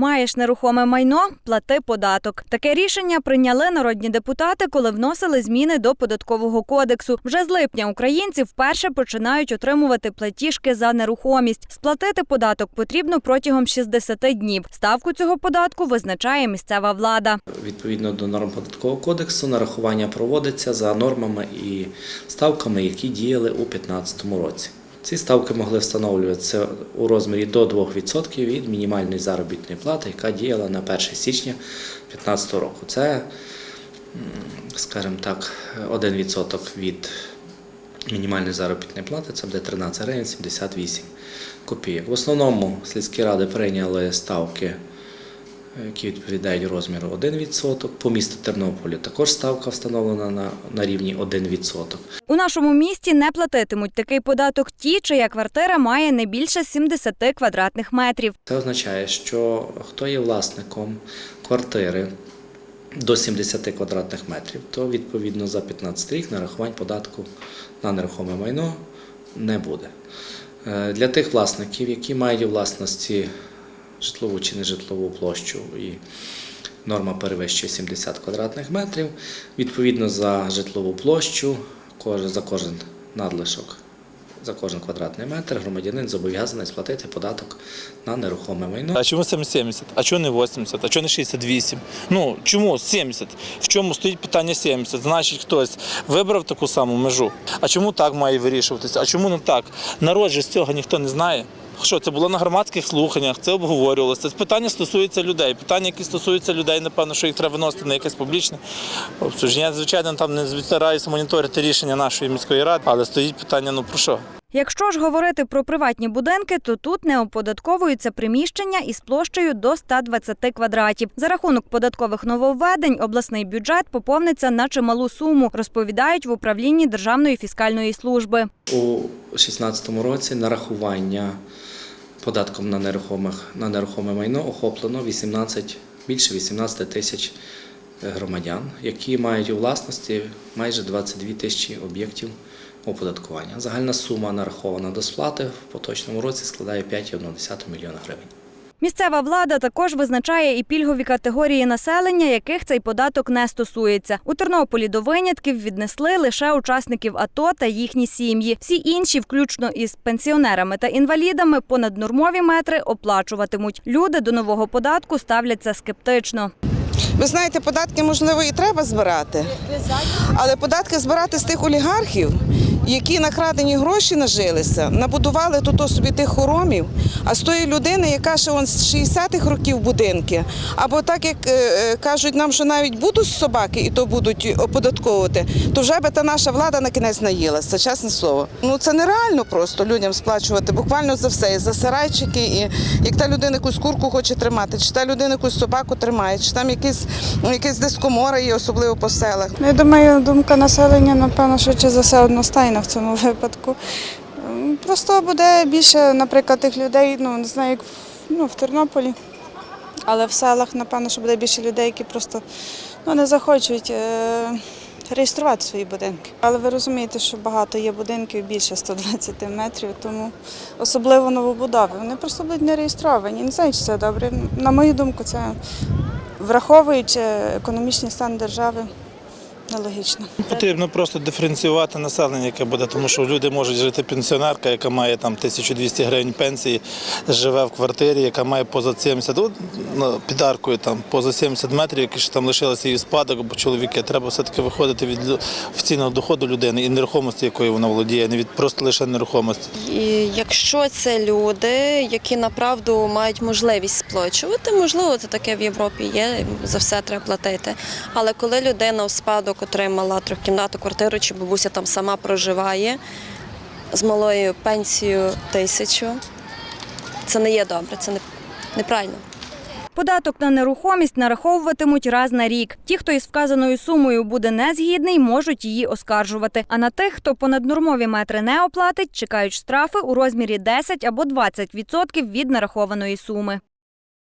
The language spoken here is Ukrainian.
Маєш нерухоме майно, плати податок. Таке рішення прийняли народні депутати, коли вносили зміни до податкового кодексу. Вже з липня українці вперше починають отримувати платіжки за нерухомість. Сплатити податок потрібно протягом 60 днів. Ставку цього податку визначає місцева влада. Відповідно до норм податкового кодексу, нарахування проводиться за нормами і ставками, які діяли у 2015 році. Ці ставки могли встановлюватися у розмірі до 2% від мінімальної заробітної плати, яка діяла на 1 січня 2015 року. Це, скажімо так, 1% від мінімальної заробітної плати, це буде 13 гривень 78 копійок. В основному сільські ради прийняли ставки які відповідають розміру 1%. По місту Тернополі також ставка встановлена на, на рівні 1%. У нашому місті не платитимуть такий податок ті, чия квартира має не більше 70 квадратних метрів. Це означає, що хто є власником квартири до 70 квадратних метрів, то відповідно за 15 рік нарахувань податку на нерухоме майно не буде. Е, Для тих власників, які мають у власності житлову чи нежитлову площу і норма перевищує 70 квадратних метрів, відповідно за житлову площу, за кожен надлишок за кожен квадратний метр громадянин зобов'язаний сплатити податок на нерухоме майно. А чому саме 70? А чому не 80? А чому не 68? Ну чому 70? В чому стоїть питання 70? Значить, хтось вибрав таку саму межу. А чому так має вирішуватися? А чому не так? Народ же з цього ніхто не знає. Що це було на громадських слуханнях, це обговорювалося. Це питання стосується людей. Питання, які стосуються людей, напевно, що їх треба виносити на якесь публічне обсуждення. Я, звичайно, там не збираюся моніторити рішення нашої міської ради, але стоїть питання: ну про що? Якщо ж говорити про приватні будинки, то тут не оподатковуються приміщення із площею до 120 квадратів. За рахунок податкових нововведень обласний бюджет поповниться на чималу суму, розповідають в управлінні Державної фіскальної служби. У 2016 році нарахування податком на нерухомих на нерухоме майно охоплено 18, більше 18 тисяч громадян, які мають у власності майже 22 тисячі об'єктів оподаткування. Загальна сума нарахована до сплати в поточному році складає 5,1 мільйона гривень. Місцева влада також визначає і пільгові категорії населення, яких цей податок не стосується. У Тернополі до винятків віднесли лише учасників АТО та їхні сім'ї. Всі інші, включно із пенсіонерами та інвалідами, понаднормові метри оплачуватимуть. Люди до нового податку ставляться скептично. Ви знаєте, податки можливо і треба збирати, але податки збирати з тих олігархів, які на крадені гроші нажилися, набудували тут собі тих хоромів. А з тої людини, яка ще он з 60-х років будинки, або так як е, е, кажуть нам, що навіть будуть собаки і то будуть оподатковувати, то вже би та наша влада на кінець наїлася, чесне слово. Ну це нереально просто людям сплачувати буквально за все, і за сарайчики, і як та людина якусь курку хоче тримати, чи та людина якусь собаку тримає, чи там якісь, якісь дискомора є, особливо по селах. Ну, Я думаю, думка населення, напевно, швидше за все одностайна в цьому випадку. Ем, Просто буде більше, наприклад, тих людей, ну не знаю, як в, ну, в Тернополі, але в селах, напевно, що буде більше людей, які просто ну, не захочуть е, реєструвати свої будинки. Але ви розумієте, що багато є будинків більше 120 метрів, тому особливо новобудови. Вони просто будуть не реєстровані. Не знаю, чи це добре. На мою думку, це враховуючи економічний стан держави, нелогічно. Потрібно просто диференціювати населення, яке буде, тому що люди можуть жити пенсіонерка, яка має там 1200 гривень пенсії, живе в квартирі, яка має поза 70, от, ну, під аркою там поза 70 метрів, які ще там лишилися її спадок, бо чоловіки. Треба все-таки виходити від офіційного доходу людини і нерухомості, якою вона володіє, не від просто лише нерухомості. І якщо це люди, які направду мають можливість сплачувати, можливо, це таке в Європі є, за все треба платити. Але коли людина в спадок отримала трьохкімнатну квартиру, чи бабуся там сама проживає з малою пенсією тисячу, це не є добре, це неправильно. Податок на нерухомість нараховуватимуть раз на рік. Ті, хто із вказаною сумою буде не згідний, можуть її оскаржувати. А на тих, хто понаднормові метри не оплатить, чекають штрафи у розмірі 10 або 20% від нарахованої суми.